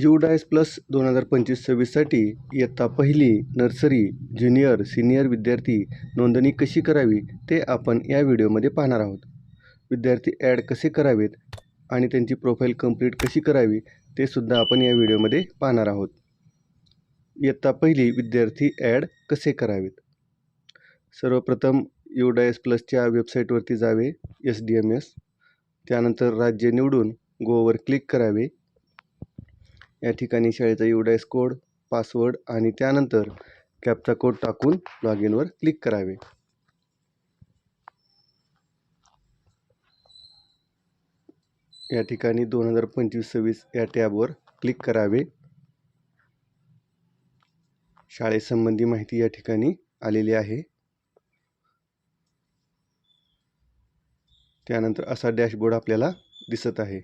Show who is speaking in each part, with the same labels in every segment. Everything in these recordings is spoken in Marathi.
Speaker 1: युडायस प्लस दोन हजार पंचवीस सव्वीससाठी इयत्ता पहिली नर्सरी ज्युनियर सिनियर विद्यार्थी नोंदणी कशी करावी ते आपण या व्हिडिओमध्ये पाहणार आहोत. विद्यार्थी ॲड कसे करावेत आणि त्यांची प्रोफाईल कंप्लीट कशी करावी ते सुद्धा आपण या व्हिडिओमध्ये पाहणार आहोत. इयत्ता पहिली विद्यार्थी ॲड कसे करावेत? सर्वप्रथम युडायस प्लसच्या वेबसाईटवरती जावे एस डी एम एस त्यानंतर राज्य निवडून गोवर क्लिक करावे. या ठिकाणी शाळेचा युडायस कोड पासवर्ड आणि त्यानंतर कॅपचा कोड टाकून लॉग इनवर क्लिक करावे. या ठिकाणी दोन हजार पंचवीस सव्वीस या टॅबवर क्लिक करावे. शाळेसंबंधी माहिती या ठिकाणी आलेली आहे. त्यानंतर असा डॅशबोर्ड आपल्याला दिसत आहे.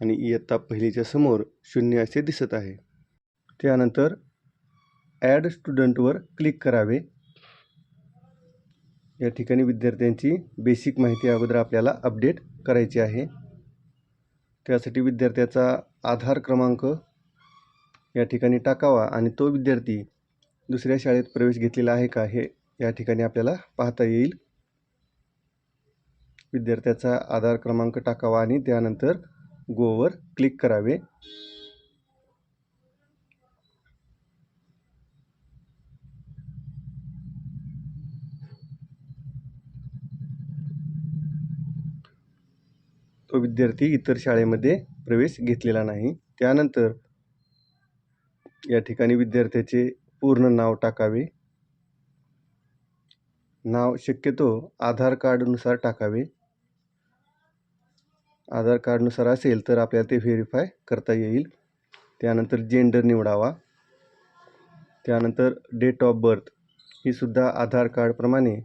Speaker 1: आणि इयत्ता पहिलीच्या समोर शून्य असे दिसत आहे. त्यानंतर ॲड स्टुडंटवर क्लिक करावे. या ठिकाणी विद्यार्थ्यांची बेसिक माहिती अगोदर आपल्याला अपडेट करायची आहे. त्यासाठी विद्यार्थ्याचा आधार क्रमांक या ठिकाणी टाकावा आणि तो विद्यार्थी दुसऱ्या शाळेत प्रवेश घेतलेला आहे का हे या ठिकाणी आपल्याला पाहता येईल. विद्यार्थ्याचा आधार क्रमांक टाकावा आणि त्यानंतर गोवर क्लिक करावे. तो विद्यार्थी इतर शाळेमध्ये प्रवेश घेतलेला नाही. त्यानंतर या ठिकाणी विद्यार्थ्याचे पूर्ण नाव टाकावे. नाव शक्यतो आधार कार्डनुसार टाकावे. आधार कार्डनुसार असेल तर आपल्याला ते व्हेरीफाय करता येईल. त्यानंतर जेंडर निवडावा. त्यानंतर डेट ऑफ बर्थ ही सुद्धा आधार कार्डप्रमाणे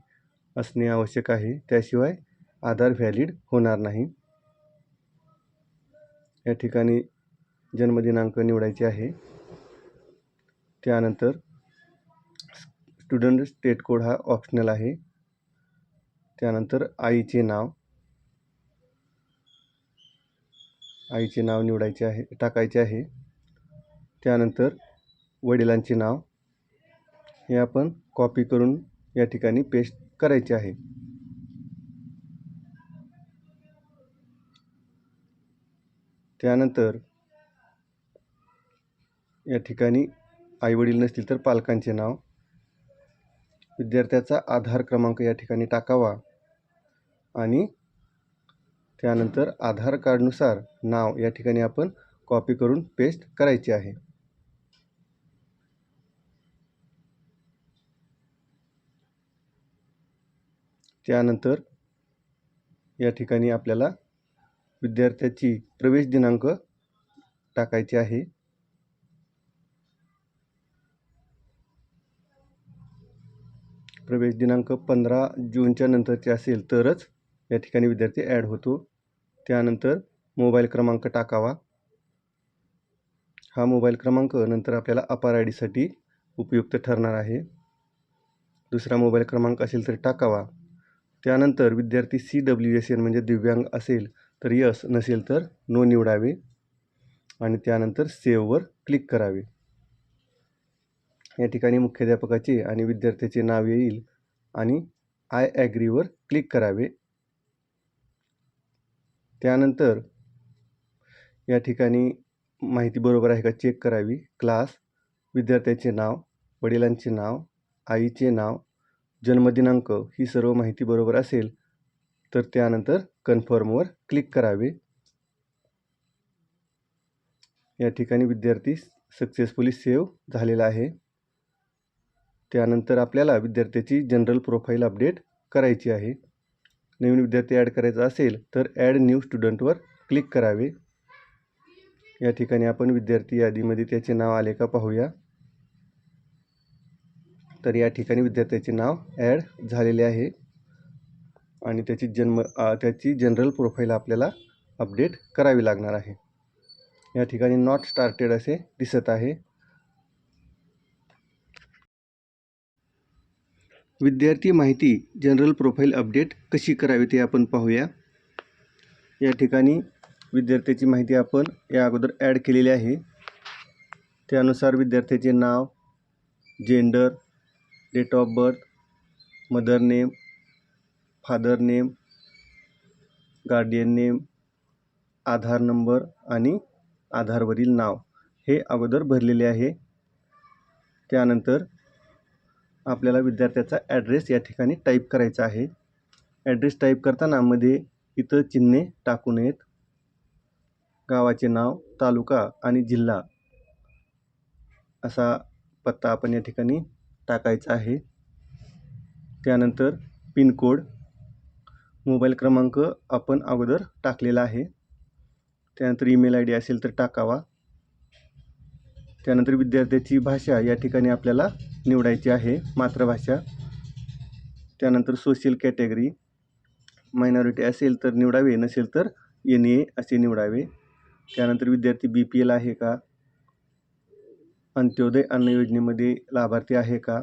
Speaker 1: असणे आवश्यक आहे. त्याशिवाय आधार व्हॅलिड होणार नाही. या ठिकाणी जन्मदिनांक निवडायचे आहे. त्यानंतर स्टुडंट स्टेट कोड हा ऑप्शनल आहे. त्यानंतर आईचे नाव. आईचे नाव निवडायचे आहे टाकायचे आहे. त्यानंतर वडिलांचे नाव हे आपण कॉपी करून या ठिकाणी पेस्ट करायचे आहे. त्यानंतर या ठिकाणी आईवडील नसतील तर पालकांचे नाव. विद्यार्थ्याचा आधार क्रमांक या ठिकाणी टाकावा आणि त्यानंतर आधार कार्डनुसार नाव या ठिकाणी आपण कॉपी करून पेस्ट करायचे आहे. त्यानंतर या ठिकाणी आपल्याला विद्यार्थ्याची प्रवेश दिनांक टाकायचे आहे. प्रवेश दिनांक पंधरा जूनच्या नंतरचे असेल तरच या ठिकाणी विद्यार्थी ॲड होतो. त्यानंतर मोबाईल क्रमांक टाकावा. हा मोबाईल क्रमांक नंतर आपल्याला अपार आय डीसाठी उपयुक्त ठरणार आहे. दुसरा मोबाईल क्रमांक असेल तर टाकावा. त्यानंतर विद्यार्थी सी डब्ल्यू एस एन म्हणजे दिव्यांग असेल तर यस नसेल तर नो निवडावे. आणि त्यानंतर सेव्हवर क्लिक करावे. या ठिकाणी मुख्याध्यापकाचे आणि विद्यार्थ्याचे नाव येईल आणि आय ॲग्रीवर क्लिक करावे. त्यानंतर या ठिकाणी माहिती बरोबर आहे का? चेक करावी. क्लास विद्यार्थ्याचे नाव वडिलांचे नाव आईचे नाव जन्मदिनांक ही सर्व माहिती बरोबर असेल तर त्यानंतर कन्फर्मवर क्लिक करावे. या ठिकाणी विद्यार्थी सक्सेसफुली सेव्ह झालेला आहे. त्यानंतर आपल्याला विद्यार्थ्याची जनरल प्रोफाईल अपडेट करायची आहे. नवीन विद्यार्थी ॲड करायचा असेल तर ॲड न्यू स्टुडंटवर क्लिक करावे. या ठिकाणी आपण विद्यार्थी यादीमध्ये त्याचे नाव आले का पाहूया. तर या ठिकाणी विद्यार्थ्याचे नाव ॲड झालेले आहे. आणि त्याची जन्म त्याची जनरल प्रोफाईल आपल्याला अपडेट करावी लागणार आहे. या ठिकाणी नॉट स्टार्टेड असे दिसत आहे. विद्यार्थी माहिती जनरल प्रोफाईल अपडेट कशी करावी ते आपण पाहूया. या ठिकाणी विद्यार्थ्याची माहिती आपण या अगोदर ॲड केलेली आहे. त्यानुसार विद्यार्थ्याचे नाव gender date of birth mother name father name guardian name Aadhaar number आणि आधारवरील नाव हे अगोदर भरलेले आहे. त्यानंतर आपल्याला विद्यार्थ्याचा ॲड्रेस या ठिकाणी टाईप करायचा आहे. ॲड्रेस टाईप करताना मध्ये इथं चिन्हे टाकू नयेत गावाचे नाव तालुका आणि जिल्हा असा पत्ता आपण या ठिकाणी टाकायचा आहे. त्यानंतर पिनकोड मोबाईल क्रमांक आपण अगोदर टाकलेला आहे. त्यानंतर ईमेल आय डी असेल तर टाकावा. त्यानंतर विद्यार्थ्याची भाषा या ठिकाणी आपल्याला निवडायची आहे मातृभाषा. त्यानंतर सोशल कॅटेगरी मायनॉरिटी असेल तर निवडावे नसेल तर एन ए असे निवडावे. त्यानंतर विद्यार्थी बी पी एल आहे का? अंत्योदय अन्न योजनेमध्ये लाभार्थी आहे का?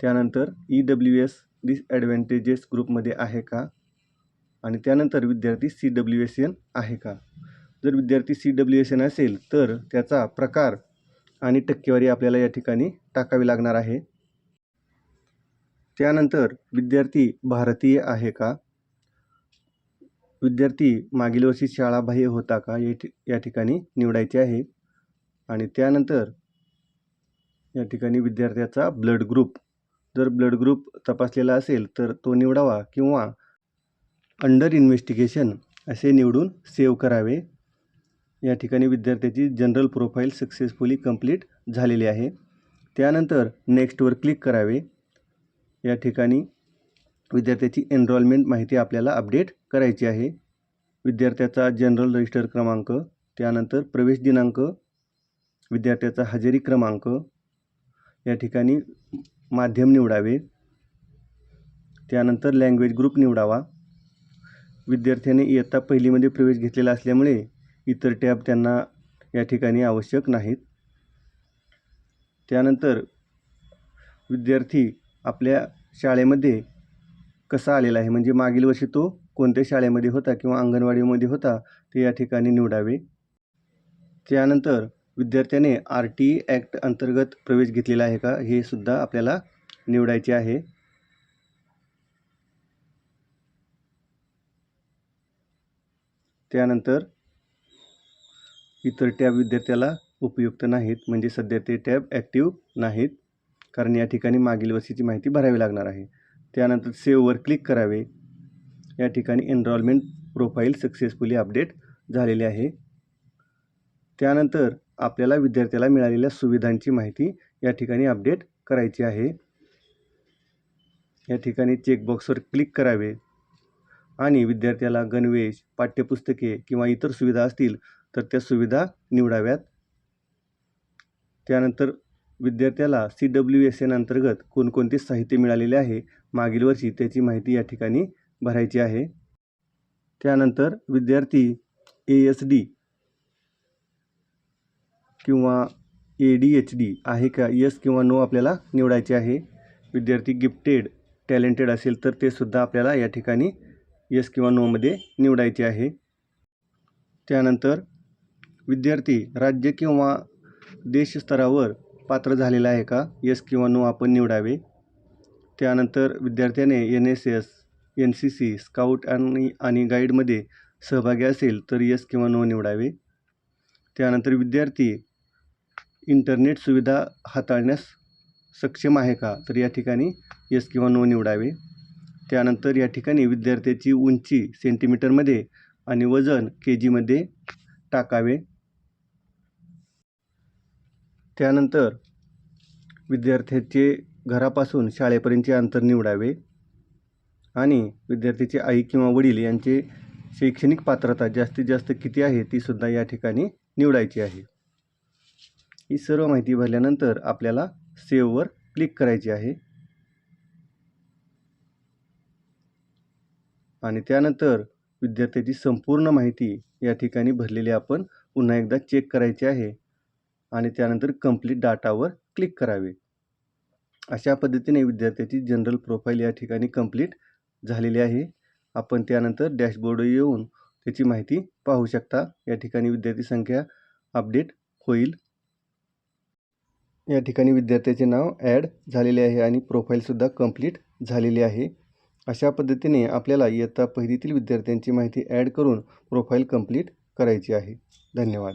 Speaker 1: त्यानंतर ई डब्ल्यू एस डिसॲडव्हान्टेजेस ग्रुपमध्ये आहे का? आणि त्यानंतर विद्यार्थी सी डब्ल्यू एस एन आहे का? जर विद्यार्थी सी डब्ल्यू एस एन असेल तर त्याचा प्रकार आणि टक्केवारी आपल्याला या ठिकाणी टाकावी लागणार आहे. त्यानंतर विद्यार्थी भारतीय आहे का? विद्यार्थी मागील वर्षी शाळाबाह्य होता का? या ठि या ठिकाणी निवडायचे आहे. आणि त्यानंतर या ठिकाणी विद्यार्थ्याचा ब्लड ग्रुप. जर ब्लड ग्रुप तपासलेला असेल तर तो निवडावा किंवा अंडर इन्व्हेस्टिगेशन असे निवडून सेव्ह करावे. या ठिकाणी विद्यार्थ्याची जनरल प्रोफाईल सक्सेसफुली कंप्लीट झालेली आहे. त्यानंतर नेक्स्टवर क्लिक करावे. या ठिकाणी विद्यार्थ्याची एनरॉलमेंट माहिती आपल्याला अपडेट करायची आहे. विद्यार्थ्याचा जनरल रजिस्टर क्रमांक त्यानंतर प्रवेश दिनांक विद्यार्थ्याचा हजेरी क्रमांक या ठिकाणी माध्यम निवडावे. त्यानंतर लँग्वेज ग्रुप निवडावा. विद्यार्थ्याने इयत्ता पहिलीमध्ये प्रवेश घेतलेला असल्यामुळे इतर टॅब त्यांना या ठिकाणी आवश्यक नाहीत. त्यानंतर विद्यार्थी आपल्या शाळेमध्ये कसा आलेला आहे? म्हणजे मागील वर्षी तो कोणत्या शाळेमध्ये होता किंवा अंगणवाडीमध्ये होता ते या ठिकाणी निवडावे. त्यानंतर विद्यार्थ्याने आर टी ॲक्ट अंतर्गत प्रवेश घेतलेला आहे का? हे सुद्धा आपल्याला निवडायचे आहे. त्यानंतर इतर टॅब विद्यार्थ्याला उपयुक्त नाहीत. म्हणजे सध्या ते टॅब ॲक्टिव्ह नाहीत. कारण या ठिकाणी मागील वर्षीची माहिती भरावी लागणार आहे. त्यानंतर सेववर क्लिक करावे. या ठिकाणी एनरॉलमेंट प्रोफाईल सक्सेसफुली अपडेट झालेले आहे. त्यानंतर आपल्याला विद्यार्थ्याला मिळालेल्या सुविधांची माहिती या ठिकाणी अपडेट करायची आहे. या ठिकाणी चेकबॉक्सवर क्लिक करावे. आणि विद्यार्थ्याला गणवेश पाठ्यपुस्तके किंवा इतर सुविधा असतील तर त्या सुविधा निवडाव्यात. त्यानंतर विद्यार्थ्याला सी डब्ल्यू एस एन अंतर्गत कोणकोणते साहित्य मिळालेले आहे मागील वर्षी त्याची माहिती या ठिकाणी भरायची आहे. त्यानंतर विद्यार्थी ए एस डी किंवा ए डी एच डी आहे का? यस किंवा नो आपल्याला निवडायचे आहे. विद्यार्थी गिफ्टेड टॅलेंटेड असेल तर ते सुद्धा आपल्याला या ठिकाणी यस किंवा नोमध्ये निवडायचे आहे. त्यानंतर विद्यार्थी राज्य किंवा देशस्तरावर पात्र झालेला आहे का? यस किंवा नो आपण निवडावे. त्यानंतर विद्यार्थ्याने N S S N C C scout आणि आणि गाईडमध्ये सहभागी असेल तर यस किंवा नो निवडावे. त्यानंतर विद्यार्थी इंटरनेट सुविधा हाताळण्यास सक्षम आहे का? तर या ठिकाणी यस किंवा नो निवडावे. त्यानंतर या ठिकाणी विद्यार्थ्याची उंची सेंटीमीटरमध्ये आणि वजन के जीमध्ये टाकावे. त्यानंतर विद्यार्थ्याचे घरापासून शाळेपर्यंतचे अंतर निवडावे आणि विद्यार्थ्याची आई किंवा वडील यांचे शैक्षणिक पात्रता जास्तीत जास्त किती आहे तीसुद्धा या ठिकाणी निवडायची आहे. ही सर्व माहिती भरल्यानंतर आपल्याला सेव्हवर क्लिक करायची आहे. आणि त्यानंतर विद्यार्थ्याची संपूर्ण माहिती या ठिकाणी भरलेली आपण पुन्हा एकदा चेक करायची आहे. आणि त्यानंतर कंप्लीट डाटावर क्लिक करावे. अशा पद्धतीने विद्यार्थ्याची जनरल प्रोफाईल या ठिकाणी कंप्लीट झालेली आहे. आपण त्यानंतर डॅशबोर्ड येऊन त्याची माहिती पाहू शकता. या ठिकाणी विद्यार्थी संख्या अपडेट होईल. या ठिकाणी विद्यार्थ्याचे नाव ॲड झालेले आहे आणि प्रोफाईलसुद्धा कंप्लीट झालेली आहे. अशा पद्धतीने आपल्याला इयत्ता पहिलीतील विद्यार्थ्यांची माहिती ॲड करून प्रोफाईल कंप्लीट करायची आहे. धन्यवाद.